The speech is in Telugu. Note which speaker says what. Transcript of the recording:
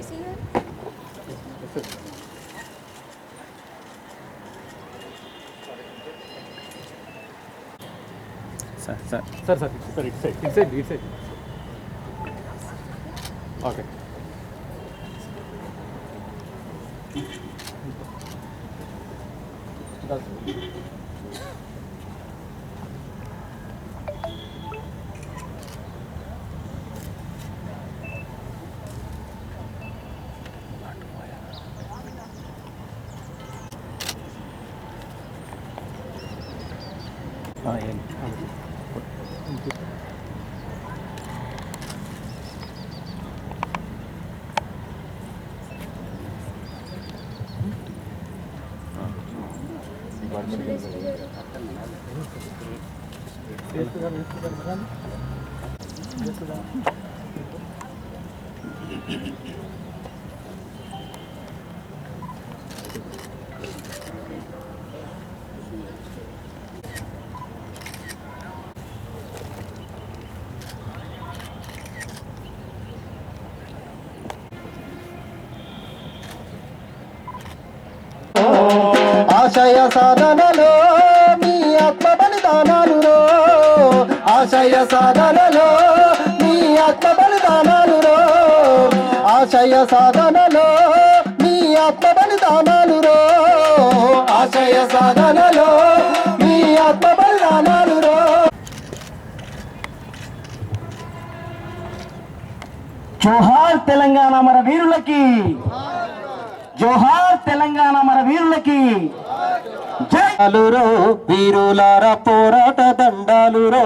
Speaker 1: you see it? Sir,
Speaker 2: sir. Sir,
Speaker 3: sir, sir, inside, inside, inside. Okay. That's 아, 예. Thank
Speaker 2: you.
Speaker 4: ఆశయ సాధనలో మీ ఆత్మ బలిదానాలురో. ఆశయ సాధనలో మీ ఆత్మ బలిదానాలురో. ఆశయ సాధనలో మీ ఆత్మ బలిదానాలురో. ఆశయ సాధనలో మీ ఆత్మ బలిదానాలురో. జోహార్ తెలంగాణ మన వీరులకి. జోహార్ తెలంగాణ మన వీరులకి. జై. వీరులార పోరాట దండాలురో.